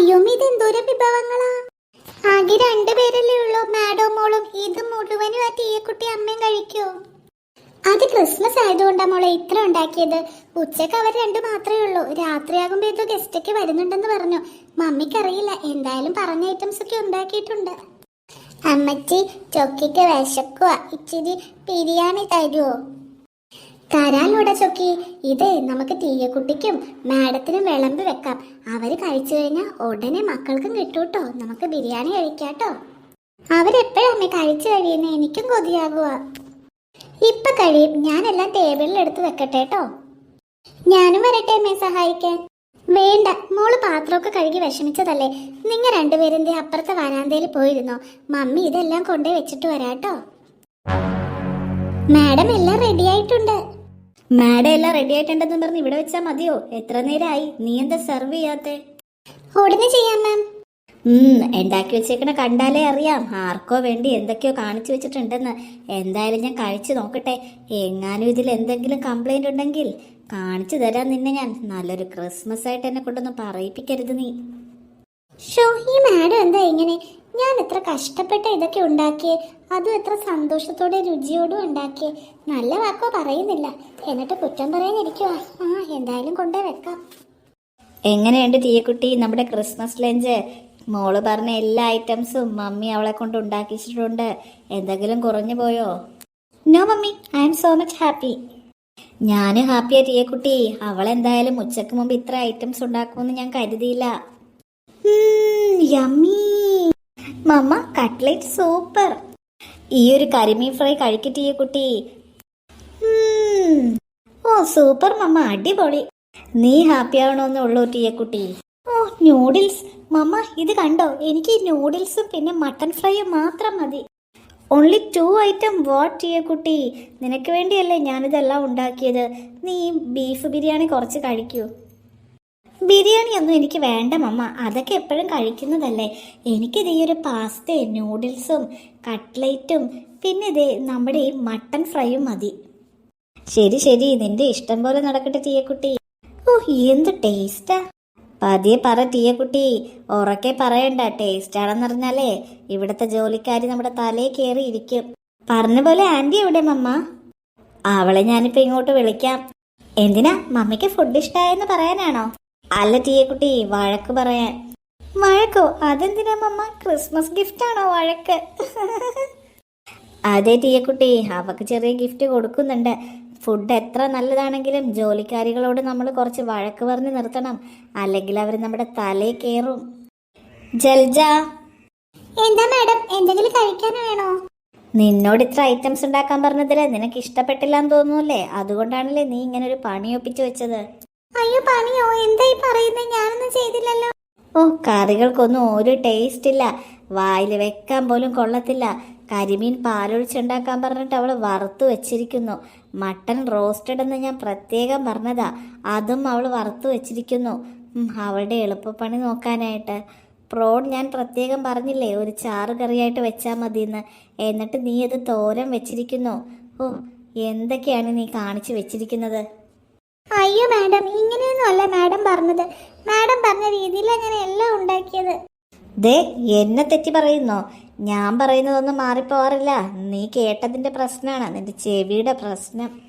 അയ്യോ ഇത് എന്തോരം വിഭവങ്ങളാ? ആകെ രണ്ടുപേരല്ലേ ഉള്ളൂ. മാഡവും മോളും. ഇത് മുഴുവനും ആ തീയക്കുട്ടി അമ്മയും കഴിക്കോ? അത് ക്രിസ്മസ് ആയതുകൊണ്ടാ മോളെ ഇത്ര ഉണ്ടാക്കിയത്. ഉച്ചയ്ക്ക് അവർ രണ്ടു മാത്രമേ ഉള്ളൂ. രാത്രിയാകുമ്പോ ഏതോ ഗസ്റ്റൊക്കെ വരുന്നുണ്ടെന്ന് പറഞ്ഞു. മമ്മിക്കറിയില്ല. എന്തായാലും പറഞ്ഞ ഐറ്റംസ് ഒക്കെ ഉണ്ടാക്കിയിട്ടുണ്ട്. അമ്മച്ചി ചൊക്കിക്ക് വിശക്കുക ഇച്ചിരി ബിരിയാണി തരുമോ തരാലോടാ ചൊക്കി. ഇത് നമുക്ക് തീയക്കുട്ടിക്കും മാഡത്തിനും വിളമ്പി വെക്കാം. അവർ കഴിച്ചു കഴിഞ്ഞാൽ ഉടനെ മക്കൾക്കും കിട്ടൂട്ടോ. നമുക്ക് ബിരിയാണി കഴിക്കാട്ടോ. അവരെപ്പോഴും അമ്മ കഴിച്ചു കഴിയുന്ന? എനിക്കും കൊതിയാകുക ഇപ്പൊ കഴിയും. ഞാനെല്ലാം ടേബിളിൽ എടുത്ത് വെക്കട്ടെ കേട്ടോ ഞാനും വരട്ടെ അമ്മയെ സഹായിക്കാൻ. വേണ്ട. മോൾ പാത്രമൊക്കെ കഴുകി വിഷമിച്ചതല്ലേ? നിങ്ങൾ രണ്ടുപേരും ദേ അപ്പുറത്തെ വരാന്തയിൽ പോയിരുന്നോ? മമ്മി ഇതെല്ലാം കൊണ്ടേ വെച്ചിട്ട് വരാട്ടോ. മാഡം എല്ലാം റെഡി ആയിട്ടുണ്ട്. മാഡം എല്ലാം റെഡി ആയിട്ടുണ്ടെന്ന് പറഞ്ഞ് ഇവിടെ വെച്ചാൽ മതിയോ? എത്ര നേരമായി നീ എന്താ സെർവ് ചെയ്യാത്തെ? ഉടനെ ചെയ്യാം മാം ഉം ഉണ്ടാക്കി വെച്ചേക്കണ കണ്ടാലേ അറിയാം. ആർക്കോ വേണ്ടി എന്തൊക്കെയോ കാണിച്ചു വെച്ചിട്ടുണ്ടെന്ന്. എന്തായാലും ഞാൻ കഴിച്ചു നോക്കട്ടെ. എങ്ങാനും ഇതിൽ എന്തെങ്കിലും കംപ്ലൈന്റ് ഉണ്ടെങ്കിൽ കാണിച്ചു തരാൻ നിന്നെ ഞാൻ. നല്ലൊരു ക്രിസ്മസ് ആയിട്ട് എന്നെ കൊണ്ടൊന്നും പറയിപ്പിക്കരുത് നീ. ഷോ ഈ മാഡം എന്താ ഇങ്ങനെ ഞാൻ എത്ര കഷ്ടപ്പെട്ട് ഇതൊക്കെ ഉണ്ടാക്കിയേ അതും എത്ര സന്തോഷത്തോടെ രുചിയോടും ഉണ്ടാക്കിയേ. നല്ല വാക്കോ പറയുന്നില്ല. എന്നിട്ട് കുറ്റം പറയാനിരിക്കുവാ. ആ എന്തായാലും കൊണ്ടേ വെക്കാം. എങ്ങനെയുണ്ട് തീയക്കുട്ടി? നമ്മുടെ ക്രിസ്മസ് ലഞ്ച്? മോൾ പറഞ്ഞ എല്ലാ ഐറ്റംസും മമ്മി അവളെ കൊണ്ട് ഉണ്ടാക്കിച്ചിട്ടുണ്ട്. എന്തെങ്കിലും കുറഞ്ഞു പോയോ? No mummy. I am so much happy ഞാൻ ഹാപ്പിയാ തീയക്കുട്ടി. അവളെന്തായാലും ഉച്ചയ്ക്ക് മുമ്പ് ഇത്ര ഐറ്റംസ് ഉണ്ടാക്കുമെന്ന് ഞാൻ കരുതിയില്ല. Yummy mamma cutlet super. ഈ ഒരു കരിമീൻ ഫ്രൈ കഴിക്കട്ടിയേ കുട്ടി. ഓ സൂപ്പർ മമ്മ അടിപൊളി. നീ ഹാപ്പി ആവണമെന്നേ ഉള്ളൂ ടീയക്കുട്ടി ഓ നൂഡിൽസ് മമ്മ ഇത് കണ്ടോ? എനിക്ക് നൂഡിൽസും പിന്നെ മട്ടൺ ഫ്രൈയും മാത്രം മതി. ഓൺലി ടു ഐറ്റം വാട്ട് ടീയക്കുട്ടി നിനക്ക് വേണ്ടിയല്ലേ ഞാനിതെല്ലാം ഉണ്ടാക്കിയത്. നീ ബീഫ് ബിരിയാണി കുറച്ച് കഴിക്കൂ. ബിരിയാണി ഒന്നും എനിക്ക് വേണ്ട മമ്മ. അതൊക്കെ എപ്പോഴും കഴിക്കുന്നതല്ലേ. എനിക്കിത് ഈ ഒരു പാസ്തയും നൂഡിൽസും കട്ട്ലേറ്റും പിന്നെ ഇത് നമ്മുടെ ഈ മട്ടൺ ഫ്രൈയും മതി. ശരി ശരി. നിന്റെ ഇഷ്ടം പോലെ നടക്കട്ടെ തീയക്കുട്ടി. ഓ എന്ത് ടേസ്റ്റാ. പതിയെ പറ തീയക്കുട്ടി. ഉറക്കെ പറയണ്ട. ടേസ്റ്റ് ആണെന്ന് പറഞ്ഞാലേ ഇവിടുത്തെ ജോലിക്കാരി നമ്മുടെ തലയിൽ കയറി ഇരിക്കും. പറഞ്ഞ പോലെ ആന്റി എവിടെ മമ്മ? അവളെ ഞാനിപ്പോ ഇങ്ങോട്ട് വിളിക്കാം. എന്തിനാ? മമ്മിക്ക് ഫുഡ് ഇഷ്ടമായെന്ന് പറയാനാണോ? അല്ല തീയക്കുട്ടി വഴക്ക് പറയാൻ. വഴക്കോ? അതെന്തിനാ മമ്മ? ക്രിസ്മസ് ഗിഫ്റ്റാണോ വഴക്ക്? അതെ തീയക്കുട്ടി അവക്ക് ചെറിയ ഗിഫ്റ്റ് കൊടുക്കുന്നുണ്ട്. ഫുഡ് എത്ര നല്ലതാണെങ്കിലും ജോലിക്കാരികളോട് നമ്മൾ കുറച്ച് വഴക്ക് പറഞ്ഞ് നിർത്തണം. അല്ലെങ്കിൽ അവർ നമ്മുടെ തലയിൽ കയറും. ജൽജ? എന്താ മാഡം? എന്തെങ്കിലും കഴിക്കാൻ വേണോ? നിന്നോട് ഇത്ര ഐറ്റംസ് ഉണ്ടാക്കാൻ പറഞ്ഞതിൽ നിനക്ക് ഇഷ്ടപ്പെട്ടില്ല എന്ന് തോന്നുന്നല്ലേ അതുകൊണ്ടാണല്ലേ നീ ഇങ്ങനെ ഒരു പണി ഒപ്പിച്ചു വെച്ചത്. അയ്യോ പണിയോ? എന്തായി പറയുന്നത് ഞാനൊന്നും ചെയ്തില്ലല്ലോ. ഓ കറികൾക്കൊന്നും ഒരു ടേസ്റ്റ് ഇല്ല. വായിൽ വെക്കാൻ പോലും കൊള്ളത്തില്ല. കരിമീൻ പാലൊഴിച്ചുണ്ടാക്കാൻ പറഞ്ഞിട്ട് അവൾ വറുത്തു വെച്ചിരിക്കുന്നു. മട്ടൺ റോസ്റ്റഡ് എന്ന് ഞാൻ പ്രത്യേകം പറഞ്ഞതാ. അതും അവൾ വറുത്തു വെച്ചിരിക്കുന്നു. അവളുടെ എളുപ്പപ്പണി നോക്കാനായിട്ട്. പ്രോൺ ഞാൻ പ്രത്യേകം പറഞ്ഞില്ലേ ഒരു ചാറ് കറിയായിട്ട് വെച്ചാൽ മതിയെന്ന്. എന്നിട്ട് നീ അത് തോരൻ വെച്ചിരിക്കുന്നു. ഓ എന്തൊക്കെയാണ് നീ കാണിച്ചു വെച്ചിരിക്കുന്നത്? അയ്യോ മാഡം. ഇങ്ങനെയൊന്നും അല്ല മാഡം പറഞ്ഞത്. മാഡം പറഞ്ഞ രീതിയിലാണ് ഞാൻ എല്ലാം ഉണ്ടാക്കിയത്. ദേ എന്നെ തെറ്റി പറയുന്നോ? ഞാൻ പറയുന്നതൊന്നും മാറിപ്പോവാറില്ല. നീ കേട്ടതിന്റെ പ്രശ്നമാണ് നിന്റെ ചെവിയുടെ പ്രശ്നം.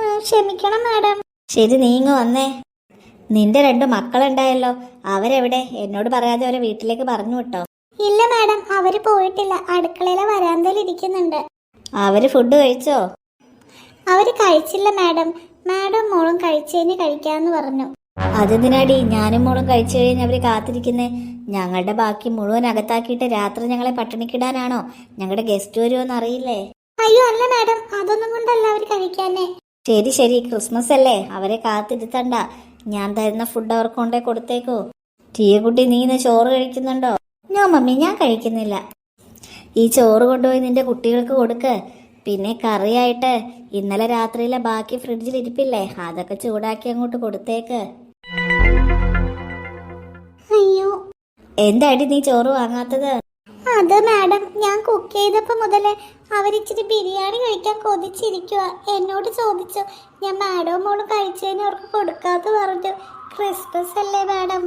ആ, ക്ഷമിക്കണം മാഡം. ശരി നീങ്ങ വന്നേ. നിന്റെ രണ്ട് മക്കളുണ്ടായല്ലോ. അവരെവിടെ? എന്നോട് പറയാതെ അവരെ വീട്ടിലേക്ക് പറഞ്ഞു വിട്ടോ. ഇല്ല മാഡം. അവർ പോയിട്ടില്ല. അടുക്കളയിലെ വരാന്തയിൽ ഇരിക്കുന്നുണ്ട്. അവർ ഫുഡ് കഴിച്ചോ? അവർ കഴിച്ചില്ല മാഡം. മാഡം മോളും കഴിച്ചതിന് കഴിക്കാന്ന് പറഞ്ഞു. അതെന്തിനാടി? ഞാനും മോളും കഴിച്ചു കഴിഞ്ഞ് അവർ കാത്തിരിക്കുന്നേ. ഞങ്ങളുടെ ബാക്കി മുഴുവൻ അകത്താക്കിയിട്ട് രാത്രി ഞങ്ങളെ പട്ടിണിക്കിടാനാണോ? ഞങ്ങളുടെ ഗസ്റ്റ് വരുമോന്ന് അറിയില്ലേ? അയ്യോ അല്ല മാഡം. അതൊന്നും കൊണ്ടല്ല അവർ കഴിക്കാനേ ശരി ശരി. ക്രിസ്മസ് അല്ലേ അവരെ കാത്തിരുത്തണ്ട. ഞാൻ തരുന്ന ഫുഡ് അവർക്ക് കൊണ്ടേ കൊടുത്തേക്കോ. ടീയക്കുട്ടി നീ ഇന്ന് ചോറ് കഴിക്കുന്നുണ്ടോ? നോ മമ്മി ഞാൻ കഴിക്കുന്നില്ല. ഈ ചോറ് കൊണ്ടുപോയി നിന്റെ കുട്ടികൾക്ക് കൊടുക്ക്. പിന്നെ കറിയായിട്ട് ഇന്നലെ രാത്രിയിലെ ബാക്കി ഫ്രിഡ്ജിൽ ഇരിപ്പില്ലേ? അതൊക്കെ ചൂടാക്കി അങ്ങോട്ട് കൊടുത്തേക്ക്. അയ്യോ. എന്താടി നീ ചോറ് വാങ്ങാത്തത്? അത് മാഡം ഞാൻ കുക്ക് ചെയ്തപ്പോ മുതലേ അവരിച്ചിരി ബിരിയാണി കഴിക്കാൻ കൊതിച്ചിരിക്കുക എന്നോട് ചോദിച്ചു ഞാൻ മാഡവും മോളും കഴിച്ചതിന് അവർക്ക് കൊടുക്കാത്ത പറഞ്ഞു. ക്രിസ്മസ് അല്ലേ മാഡം?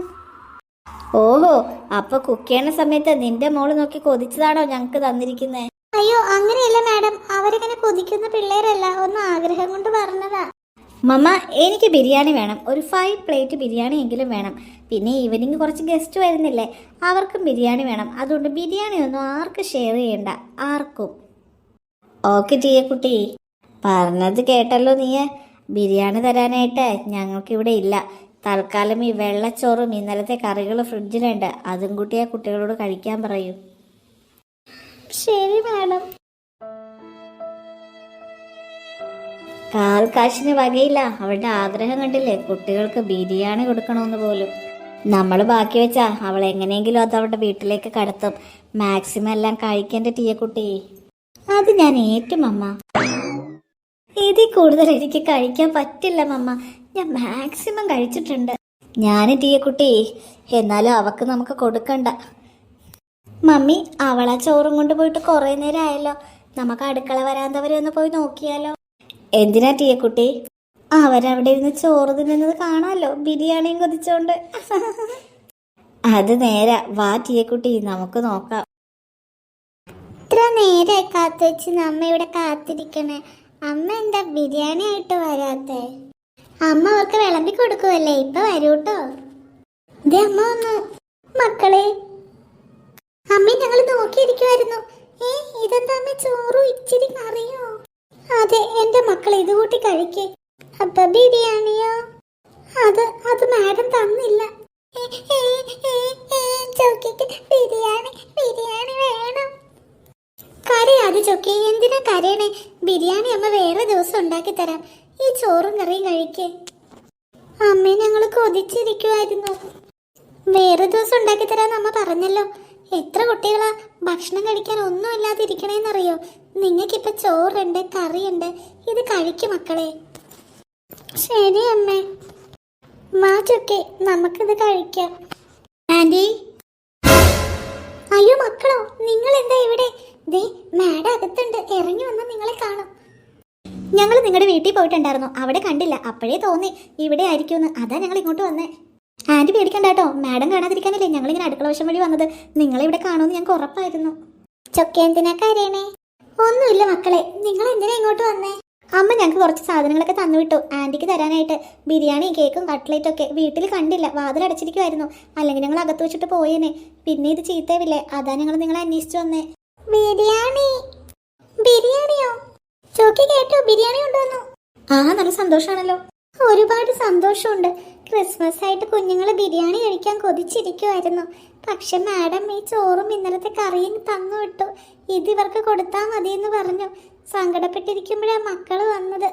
ഓഹോ അപ്പൊ കുക്ക് ചെയ്യണ സമയത്ത് നിന്റെ മോൾ നോക്കി കൊതിച്ചതാണോ ഞങ്ങക്ക് തന്നിരിക്കുന്നേ? അയ്യോ അങ്ങനെയല്ല മാഡം. അവരിങ്ങനെ കൊതിക്കുന്ന പിള്ളേരല്ല. ഒന്ന് ആഗ്രഹം കൊണ്ട് പറഞ്ഞതാ. മമ്മ എനിക്ക് ബിരിയാണി വേണം. ഒരു ഫൈവ് പ്ലേറ്റ് ബിരിയാണി എങ്കിലും വേണം. പിന്നെ ഈവനിങ് കുറച്ച് ഗസ്റ്റ് വരുന്നില്ലേ അവർക്കും ബിരിയാണി വേണം. അതുകൊണ്ട് ബിരിയാണി ഒന്നും ആർക്കും ഷെയർ ചെയ്യണ്ട. ആർക്കും. ഓക്കെ കുട്ടി. പറഞ്ഞത് കേട്ടല്ലോ നീയെ. ബിരിയാണി തരാനായിട്ട് ഞങ്ങൾക്കിവിടെ ഇല്ല. തൽക്കാലം ഈ വെള്ളച്ചോറും ഇന്നലത്തെ കറികൾ ഫ്രിഡ്ജിലുണ്ട് അതും കൂട്ടി ആ കുട്ടികളോട് കഴിക്കാൻ പറയൂ. ശരി മാഡം. കാൽ കാശിന് വകയില്ല. അവളുടെ ആഗ്രഹം കണ്ടില്ലേ? കുട്ടികൾക്ക് ബിരിയാണി കൊടുക്കണമെന്ന് പോലും. നമ്മൾ ബാക്കി വെച്ചാ അവൾ എങ്ങനെയെങ്കിലും അത് അവളുടെ വീട്ടിലേക്ക് കടത്തും. മാക്സിമം എല്ലാം കഴിക്കേണ്ട ടീയക്കുട്ടി അത് ഞാൻ ഏറ്റും അമ്മ ഇതിൽ കൂടുതൽ എനിക്ക് കഴിക്കാൻ പറ്റില്ല മമ്മ. ഞാൻ മാക്സിമം കഴിച്ചിട്ടുണ്ട്. ഞാൻ ടീയക്കുട്ടി എന്നാലും അവക്ക് നമുക്ക് കൊടുക്കണ്ട. മമ്മി അവള ചോറും കൊണ്ട് പോയിട്ട് കുറേ നേരം ആയല്ലോ നമുക്ക് അടുക്കള വരാന്ത വരെ ഒന്ന് പോയി നോക്കിയാലോ. എന്തിനാ ടീയക്കുട്ടി അവരവിടെ ഇരുന്ന് ചോറ് തിന്നുന്നത് കാണാമല്ലോ ബിരിയാണിയും കൊതിച്ചോണ്ട്. അത് നേരാ. വാ ടീയക്കുട്ടി നമുക്ക് നോക്കാം. ഇത്ര നേരെ കാത്തു വെച്ച് നമ്മ ഇവിടെ കാത്തിരിക്കണേ. അമ്മ എന്താ ബിരിയാണി ആയിട്ട് വരാത്തെ? അമ്മ അവർക്ക് വിളമ്പി കൊടുക്കുവല്ലേ? ഇപ്പൊ വരൂട്ടോ ദേ അമ്മ വന്നു. മക്കളെ അമ്മ ഞങ്ങൾ നോക്കിയിരിക്കുമായിരുന്നു ഏ ഇതെന്താ അമ്മ ചോറും ഇച്ചിരി കറിയോ? അതെ എന്റെ മക്കൾ ഇത് കൂട്ടി കഴിക്കേ. അപ്പ ബിരിയാണിയോ? അത് അത് മാഡം തന്നില്ല. ബിരിയാണി ബിരിയാണി വേണം. എന്തിനാ കരയണേ? ബിരിയാണി അമ്മ വേറെ ദിവസം ഉണ്ടാക്കി തരാം. ഈ ചോറും കറിയും കഴിക്കേ. അമ്മ ഞങ്ങൾ കൊതിച്ചിരിക്കുമായിരുന്നു വേറെ ദിവസം ഉണ്ടാക്കി തരാന്ന് അമ്മ പറഞ്ഞല്ലോ. എത്ര കുട്ടികളാ? ഭക്ഷണം കഴിക്കാൻ ഒന്നും ഇല്ലാതിരിക്കണേന്നറിയോ? നിങ്ങൾക്കിപ്പൊ ചോറുണ്ട് കറിയുണ്ട്. ഇത് കഴിക്കും മക്കളെ. ശരി അമ്മേ. മാ ചൊക്കെ നമുക്കിത് കഴിക്കാം. ആന്റി? അയ്യോ മക്കളോ നിങ്ങൾ എന്താ ഇവിടെ? ദേ മാഡം അകത്തുണ്ട്. ഇറങ്ങി വന്നാൽ നിങ്ങളെ കാണും. ഞങ്ങൾ നിങ്ങളുടെ വീട്ടിൽ പോയിട്ടുണ്ടായിരുന്നു. അവിടെ കണ്ടില്ല. അപ്പോഴേ തോന്നി. ഇവിടെ ആയിരിക്കുമെന്ന്. അതാ ഞങ്ങൾ ഇങ്ങോട്ട് വന്നേ. ആന്റി പേടിക്കണ്ട കേട്ടോ. മാഡം കാണാതിരിക്കാനല്ലേ ഞങ്ങൾ ഇങ്ങനെ അടുക്കള വശം വഴി വന്നത്. നിങ്ങളെ ഇവിടെ കാണുമെന്ന് ഞങ്ങൾക്ക് ഉറപ്പായിരുന്നു. ചൊക്കെ എന്തിനാ കരയണേ? ഒന്നുമില്ല മക്കളെ. നിങ്ങൾ എന്തിനാ ഇങ്ങോട്ട് വന്നേ? അമ്മ ഞങ്ങൾക്ക് കുറച്ച് സാധനങ്ങളൊക്കെ തന്നു വിട്ടു ആന്റിക്ക് തരാനായിട്ട് ബിരിയാണി കേക്കും കട്ട്ലേറ്റും ഒക്കെ വീട്ടിൽ കണ്ടില്ല. വാതിൽ അടച്ചിരിക്കുമായിരുന്നു അല്ലെങ്കിൽ ഞങ്ങൾ അകത്ത് വെച്ചിട്ട് പോയേനെ. പിന്നെ ഇത് ചീത്തവില്ലേ അതാ ഞങ്ങൾ നിങ്ങളെ അന്വേഷിച്ചു വന്നേ. ബിരിയാണി? ബിരിയാണിയോ? ചോക്കി കേട്ടോ. ബിരിയാണി കൊണ്ടുവന്നു. ആ നല്ല സന്തോഷാണല്ലോ. ഒരുപാട് സന്തോഷമുണ്ട്. ക്രിസ്മസ് ആയിട്ട് കുഞ്ഞുങ്ങൾ ബിരിയാണി കഴിക്കാൻ കൊതിച്ചിരിക്കുമായിരുന്നു പക്ഷെ മാഡം ഈ ചോറും ഇന്നലത്തെ കറിയും തന്നു വിട്ടു. ഇത് ഇവർക്ക് കൊടുത്താൽ മതി എന്ന് പറഞ്ഞു. സങ്കടപ്പെട്ടിരിക്കുമ്പോഴാണ് മക്കൾ വന്നത്.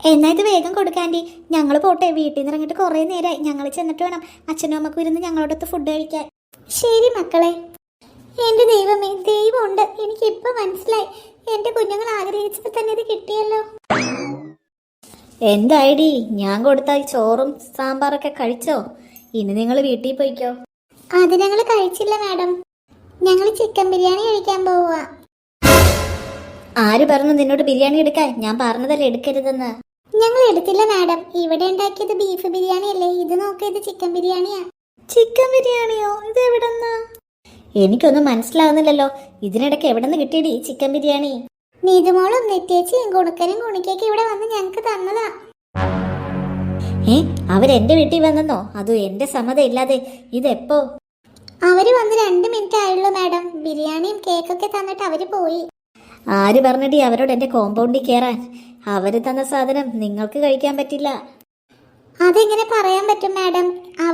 എന്നാ ഇത് വേഗം കൊടുക്കാണ്ടി ഞങ്ങൾ പോട്ടെ. വീട്ടിൽ നിന്ന് ഇറങ്ങിയിട്ട് കുറേ നേരമായി ഞങ്ങൾ ചെന്നിട്ട് വേണം അച്ഛനും അമ്മക്കും ഇരുന്ന് ഞങ്ങളോടൊത്ത് ഫുഡ് കഴിക്കാൻ. ശരി മക്കളെ. എന്റെ ദൈവമേ ദൈവമുണ്ട്. എനിക്കിപ്പോൾ മനസ്സിലായി. എന്റെ കുഞ്ഞുങ്ങൾ ആഗ്രഹിച്ചപ്പോൾ തന്നെ ഇത് കിട്ടിയല്ലോ. എന്തായിടി? ഞാൻ കൊടുത്ത ചോറും സാമ്പാറൊക്കെ കഴിച്ചോ? ഇനി നിങ്ങൾ വീട്ടിൽ പോയിക്കോ. അത് ഞങ്ങൾ കഴിച്ചില്ല മാഡം. ഞങ്ങൾ ചിക്കൻ ബിരിയാണി കഴിക്കാൻ പോവുക ആര് പറഞ്ഞു നിന്നോട് ബിരിയാണി എടുക്കാൻ? ഞാൻ പറഞ്ഞതല്ലേ എടുക്കരുതെന്ന്. ഞങ്ങൾ എടുത്തില്ല മാഡം. ഇവിടെ ഉണ്ടാക്കിയത് ബീഫ് ബിരിയാണി അല്ലേ ഇത് നോക്കിയത് ചിക്കൻ ബിരിയാണിയാ. ചിക്കൻ ബിരിയാണിയോ? ഇത് എവിടെന്നാ? എനിക്കൊന്നും മനസ്സിലാവുന്നില്ലല്ലോ. ഇതിനിടയ്ക്ക് എവിടെ നിന്ന് കിട്ടിയടി ചിക്കൻ ബിരിയാണി? നീതുമോളും നെറ്റേച്ചിയും കുണുക്കനും കുണിക്കൊക്കെ ഇവിടെ വന്ന് ഞങ്ങൾക്ക് തന്നതാ. ഏ അവരെന്റെ വീട്ടിൽ വന്നെന്നോ? അതും എന്റെ സമ്മതം ഇല്ലാതെ ഇതെപ്പോ? അവർ വന്ന് രണ്ട് മിനിറ്റ് ആയുള്ളൂ മാഡം. ബിരിയാണിയും കേക്കൊക്കെ തന്നിട്ട് അവർ പോയി. ആര് പറഞ്ഞിട്ട് അവരോട് എന്റെ കോമ്പൗണ്ടിൽ കയറാൻ അവർ തന്ന സാധനം നിങ്ങൾക്ക് കഴിക്കാൻ പറ്റില്ല. അതെങ്ങനെ പറയാൻ പറ്റും മാഡം?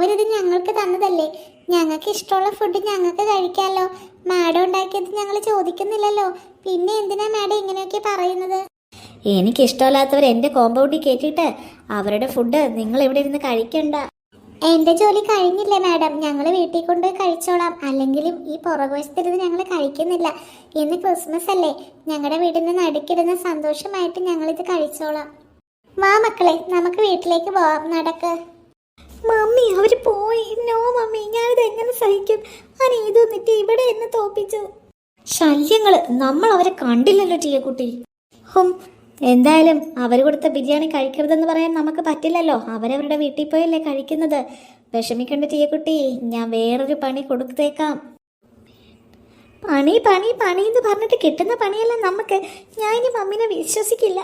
അവരിത് ഞങ്ങൾക്ക് തന്നതല്ലേ? ഞങ്ങൾക്ക് ഇഷ്ടമുള്ള ഫുഡ് ഞങ്ങൾക്ക് കഴിക്കാമല്ലോ മാഡം ഉണ്ടാക്കിയത് ഞങ്ങൾ ചോദിക്കുന്നില്ലല്ലോ. പിന്നെ എന്തിനാ മാഡം ഇങ്ങനെയൊക്കെ പറയുന്നത്? എനിക്ക് ഇഷ്ടമല്ലാത്തവർ എന്റെ കോമ്പൗണ്ടിൽ കയറ്റിയിട്ട് അവരുടെ ഫുഡ് നിങ്ങൾ ഇവിടെ ഇരുന്ന് കഴിക്കണ്ട. എന്റെ ജോലി കഴിഞ്ഞില്ലേ മാഡം? ഞങ്ങൾ വീട്ടിൽ കൊണ്ട് കഴിച്ചോളാം. അല്ലെങ്കിലും ഈ പുറകുവശത്തിരുന്ന് ഞങ്ങൾ കഴിക്കുന്നില്ല. ഇന്ന് ക്രിസ്മസ് അല്ലേ? ഞങ്ങളുടെ വീടിന് നടുക്കിടുന്ന സന്തോഷമായിട്ട് ഞങ്ങളിത് കഴിച്ചോളാം. വാ മക്കളെ നമുക്ക് വീട്ടിലേക്ക് പോവാം. നടക്ക്. മമ്മി അവർ പോയി. നോ മമ്മി ഞാനിത് എങ്ങനെ സഹിക്കും? അനീതു നിറ്റ് ഇവിടെ എന്നെ തോപ്പിച്ചു? ശല്യങ്ങൾ നമ്മൾ അവരെ കണ്ടില്ലല്ലോ ടീയക്കുട്ടി ഹും എന്തായാലും അവർ കൊടുത്ത ബിരിയാണി കഴിക്കരുതെന്ന് പറയാൻ നമുക്ക് പറ്റില്ലല്ലോ. അവരവരുടെ വീട്ടിൽ പോയല്ലേ കഴിക്കുന്നത്. വിഷമിക്കേണ്ട ടീയക്കുട്ടി ഞാൻ വേറൊരു പണി കൊടുത്തേക്കാം. പണി പണി പണി എന്ന് പറഞ്ഞിട്ട് കിട്ടുന്ന പണിയല്ല നമുക്ക്. ഞാൻ ഇനി മമ്മിനെ വിശ്വസിക്കില്ല.